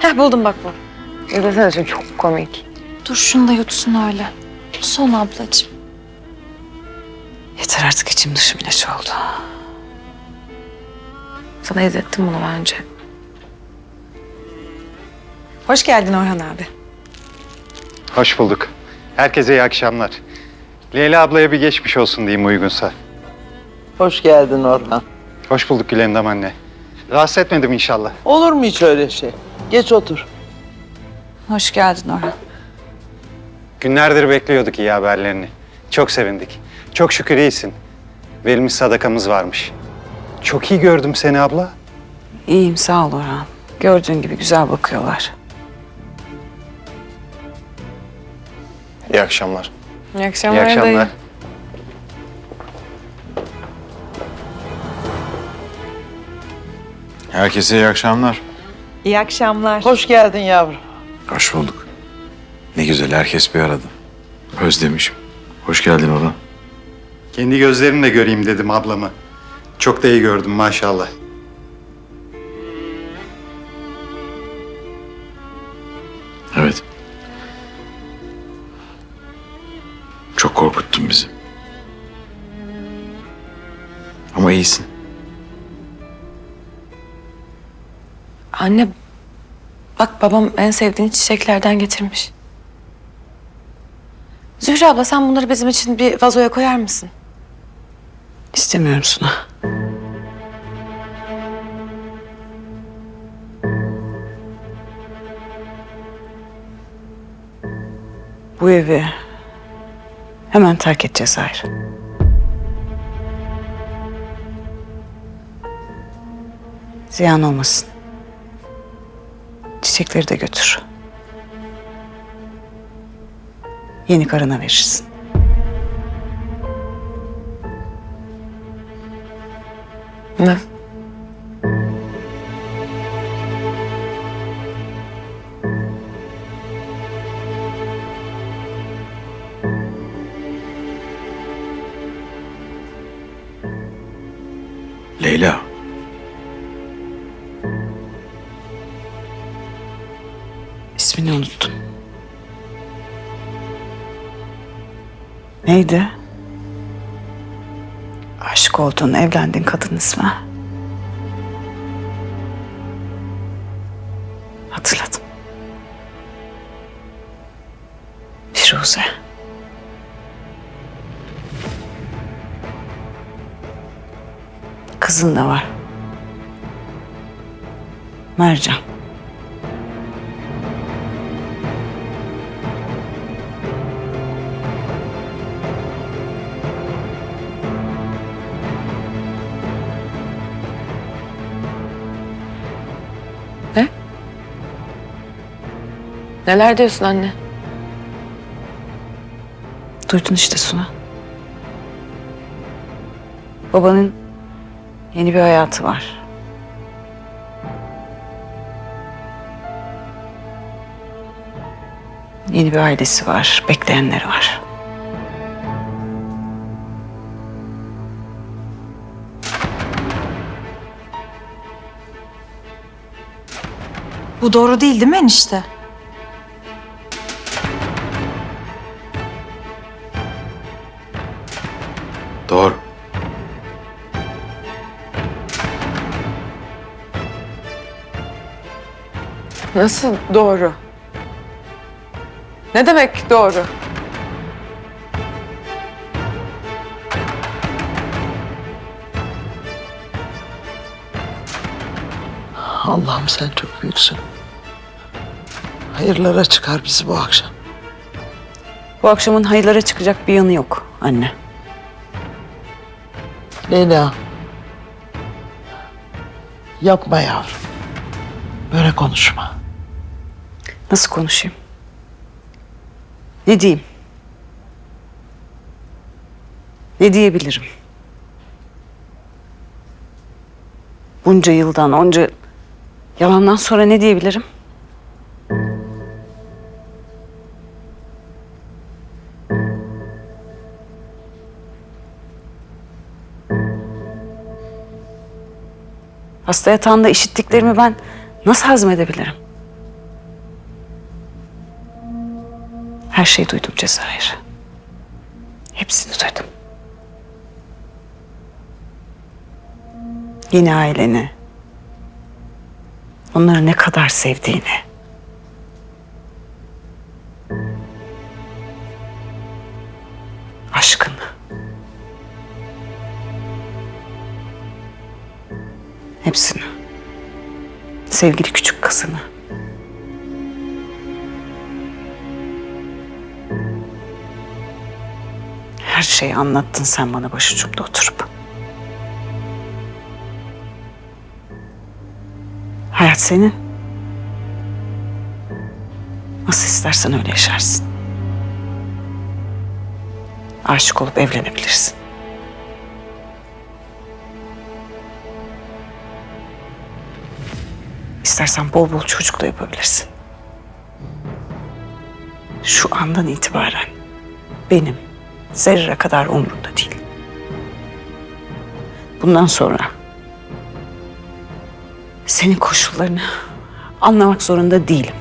Heh buldum bak bu. İzlesene şimdi çok komik. Dur şunu da yutsun öyle. Son ablacığım. Yeter artık içim dışım ilaç oldu. Sana izlettim bunu önce. Hoş geldin Orhan abi. Hoş bulduk. Herkese iyi akşamlar. Leyla ablaya bir geçmiş olsun diyeyim uygunsa. Hoş geldin Orhan. Hoş bulduk Gülendam anne. Rahatsız etmedim inşallah. Olur mu hiç öyle şey? Geç otur. Hoş geldin Orhan. Günlerdir bekliyorduk iyi haberlerini. Çok sevindik. Çok şükür iyisin. Verilmiş sadakamız varmış. Çok iyi gördüm seni abla. İyiyim sağ ol Orhan. Gördüğün gibi güzel bakıyorlar. İyi akşamlar. İyi akşamlar. İyi akşamlar. dayı. Herkese iyi akşamlar. İyi akşamlar. Hoş geldin yavrum. Hoş bulduk. Ne güzel herkes bir arada. Özlemişim. Hoş geldin Orhan. Kendi gözlerimle göreyim dedim ablamı. Çok da iyi gördüm maşallah. Evet. Çok korkuttun bizi. Ama iyisin. Anne bak babam en sevdiğin çiçeklerden getirmiş. Zühre abla sen bunları bizim için bir vazoya koyar mısın? İstemiyorum Suna. Bu evi hemen terk edeceğiz Hayır. Ziyan olmasın. Çiçekleri de götür. Yeni karına verirsin. Ne? Leyla. İsmini unuttum. Neydi? Aşık olduğun, evlendiğin kadın ismi. Hatırladım. Firuze. Kızın da var. Mercan. Neler diyorsun anne? Duydun işte Suna. Babanın yeni bir hayatı var. Yeni bir ailesi var, bekleyenleri var. Bu doğru değil değil mi enişte? Nasıl doğru? Ne demek doğru? Allah'ım sen çok büyüksün. Hayırlara çıkar bizi bu akşam. Bu akşamın hayırlara çıkacak bir yanı yok anne. Leyla. Yapma yavrum. Böyle konuşma. Nasıl konuşayım? Ne diyeyim? Ne diyebilirim? Bunca yıldan, onca yalandan sonra ne diyebilirim? Hasta yatağında işittiklerimi ben nasıl hazmedebilirim? Her şeyi duydum Cezayir. Hepsini duydum. Yeni aileni, onları ne kadar sevdiğini, aşkını. Hepsini. Sevgili küçük kızını. Şeyi anlattın sen bana başucumda oturup. Hayat senin. Nasıl istersen öyle yaşarsın. Aşık olup evlenebilirsin. İstersen bol bol çocuk yapabilirsin. Şu andan itibaren benim zerre kadar umurumda değil. Bundan sonra senin koşullarını anlamak zorunda değilim.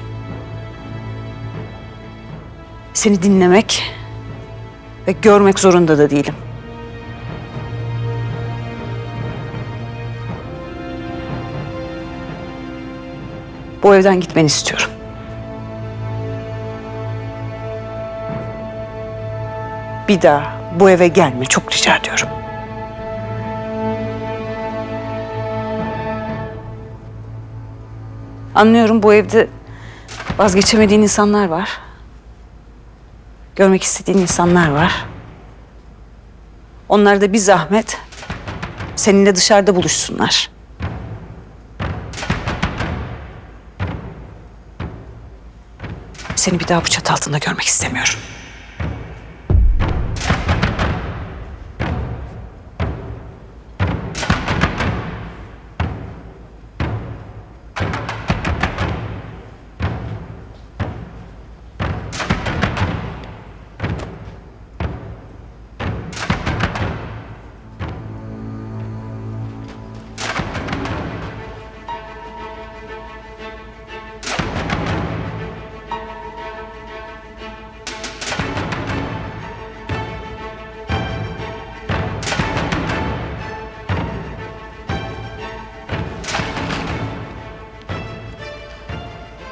Seni dinlemek ve görmek zorunda da değilim. Bu evden gitmeni istiyorum. Bir daha bu eve gelme çok rica ediyorum. Anlıyorum bu evde vazgeçemediğin insanlar var. Görmek istediğin insanlar var. Onlar da bir zahmet seninle dışarıda buluşsunlar. Seni bir daha bu çatı altında görmek istemiyorum.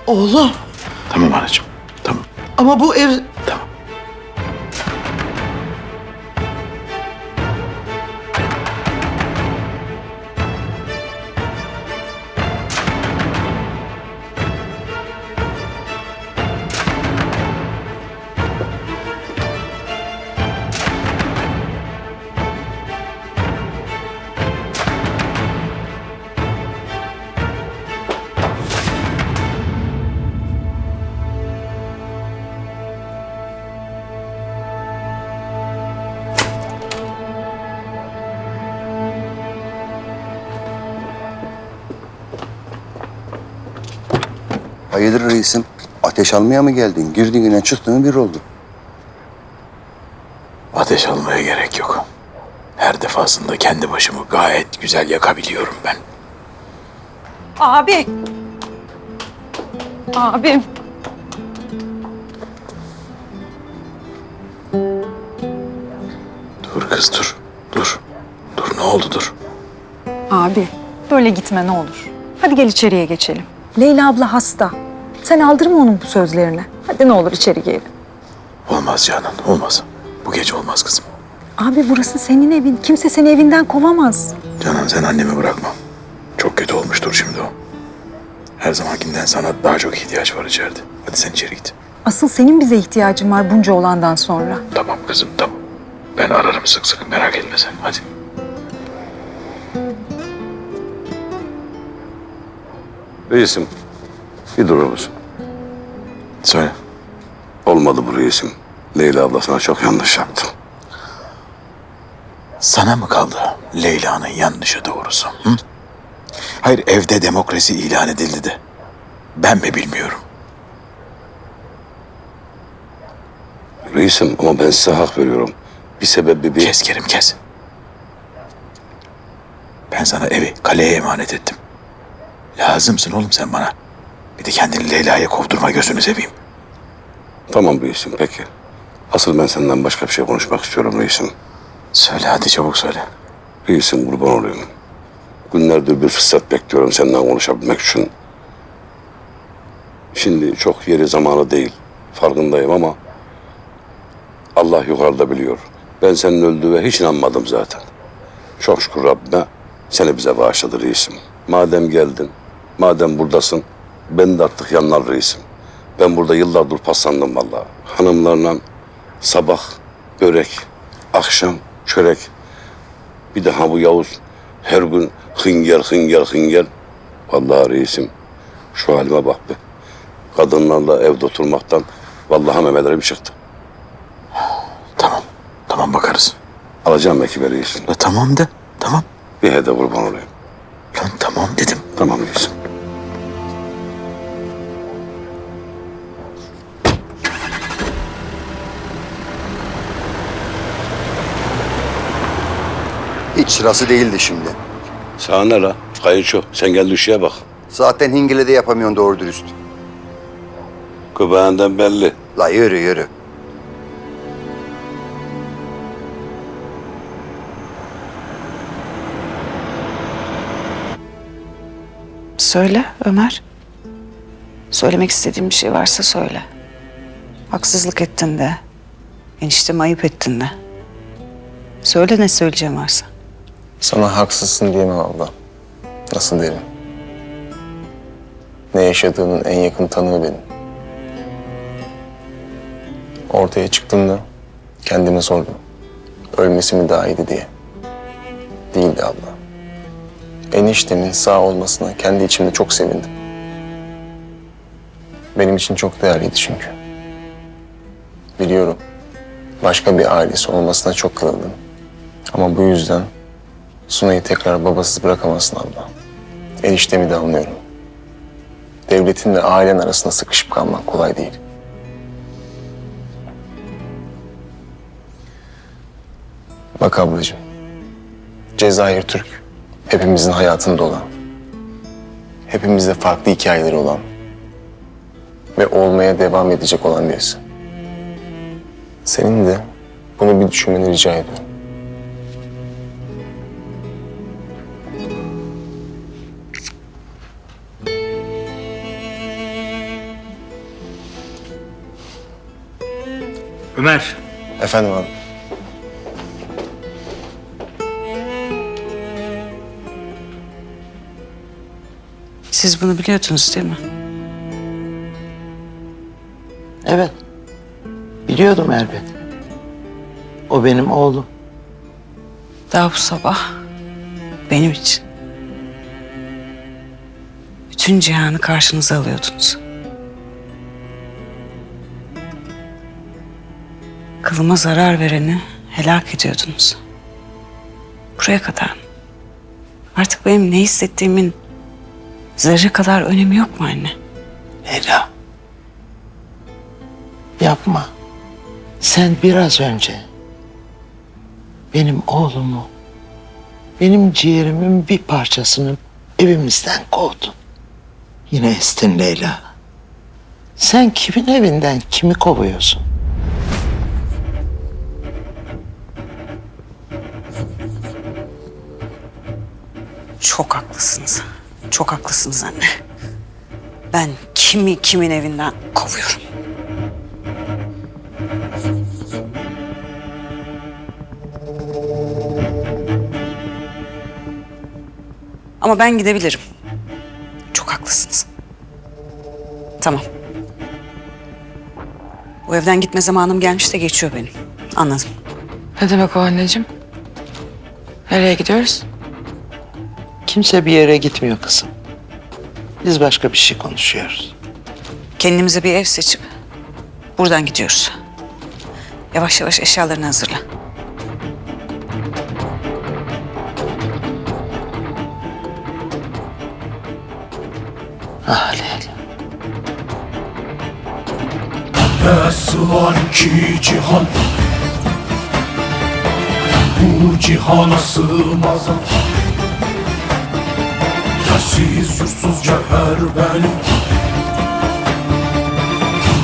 Oğlum Tamam anacığım. Tamam. ama bu ev... Hayırdır reisim? Ateş almaya mı geldin? Girdin yine çıktığın bir oldu. Ateş almaya gerek yok. Her defasında kendi başımı gayet güzel yakabiliyorum ben. Abi. Abim. Dur kız dur. Dur. Dur ne oldu dur. Abi. Böyle gitme ne olur. Hadi gel içeriye geçelim. Leyla abla hasta. Sen aldırma onun bu sözlerini. Hadi ne olur içeri gel. Olmaz Canan olmaz. Bu gece olmaz kızım. Abi burası senin evin. Kimse seni evinden kovamaz. Canan sen annemi bırakma. Çok kötü olmuştur şimdi o. Her zamankinden sana daha çok ihtiyaç var içeride. Hadi sen içeri git. Asıl senin bize ihtiyacın var bunca olandan sonra. Tamam kızım tamam. Ben ararım sık sık merak etme sen hadi. Reisim, bir durur musun? Söyle. Olmadı bu reisim. Leyla abla sana çok yanlış yaptı. Sana mı kaldı Leyla'nın yanlışı doğrusu? Hı? Hayır evde demokrasi ilan edildi de. Ben mi bilmiyorum? Reisim ama ben size hak veriyorum. Bir sebebi bir... Kes Kerim kes. Ben sana evi kaleye emanet ettim. Lazımsın oğlum sen bana. Bir de kendini Leyla'ya kovdurma gözünü seveyim. Tamam reisim peki. Asıl ben senden başka bir şey konuşmak istiyorum reisim. Söyle hadi çabuk söyle. Reisim kurban olayım. Günlerdir bir fırsat bekliyorum senden konuşabilmek için. Şimdi çok yeri zamanı değil. Farkındayım ama Allah yukarıda biliyor. Ben senin öldüğüne hiç inanmadım zaten. Çok şükür Rabbime seni bize bağışladı reisim. Madem geldin, madem buradasın, ben de artık yanlar reisim. Ben burada yıllardır paslandım vallahi. Hanımlarla sabah börek, akşam çörek. Bir daha bu Yavuz her gün hıngel hıngel hıngel. Vallahi reisim şu halime bak be. Kadınlarla evde oturmaktan vallahi memelerim çıktı. Tamam. Tamam bakarız. Alacağım ekibe reisim. La tamam de. Tamam. Bir hede kurban olayım. Lan tamam dedim. Tamam reisim. Hiç sırası değildi şimdi. Sana ne la? Kayınço sen gel düşüye bak. Zaten hingile de yapamıyorsun doğru dürüst. Göbeğinden belli. La yürü yürü. Söyle Ömer. Söylemek istediğin bir şey varsa söyle. Haksızlık ettin de. Enişteme ayıp ettin de. Söyle ne söyleyeceğim varsa. Sana haksızsın diyemem abla. Nasıl derim? Ne yaşadığının en yakın tanığı benim. Ortaya çıktığımda kendime sordum. Ölmesi mi daha iyiydi diye. Değildi abla. Eniştemin sağ olmasına kendi içimde çok sevindim. Benim için çok değerliydi çünkü. Biliyorum. Başka bir ailesi olmasına çok kırıldım. Ama bu yüzden Sunay'ı tekrar babasız bırakamazsın abla. Eniştemi de anlıyorum. Devletin ve ailen arasında sıkışıp kalmak kolay değil. Bak ablacığım. Cezayir Türk. Hepimizin hayatında olan. Hepimizde farklı hikayeleri olan. Ve olmaya devam edecek olan birisi. Senin de bunu bir düşünmeni rica ediyorum. Ömer. Efendim abi. Siz bunu biliyordunuz değil mi? Evet. Biliyordum elbet. O benim oğlum. Daha bu sabah benim için. Bütün cihanı karşınıza alıyordunuz. Kılıma zarar vereni helak ediyordunuz. Buraya kadar. Artık benim ne hissettiğimin zerre kadar önemi yok mu anne? Leyla. Yapma. Sen biraz önce benim oğlumu, benim ciğerimin bir parçasını evimizden kovdun. Yine estin Leyla. Sen kimin evinden kimi kovuyorsun? Çok haklısınız. Çok haklısınız anne. Ben kimi kimin evinden kovuyorum. Ama ben gidebilirim. Çok haklısınız. Tamam. Bu evden gitme zamanım gelmiş de geçiyor benim. Anladım. Ne demek o anneciğim? Nereye gidiyoruz? Kimse bir yere gitmiyor kızım. Biz başka bir şey konuşuyoruz. Kendimize bir ev seçip buradan gidiyoruz. Yavaş yavaş eşyalarını hazırla. Ah Leyla. Nasıl var ki cihan Bu cihana sığmaz Yersiz yursuz cevher benim.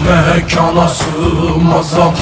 Mekana sığmazam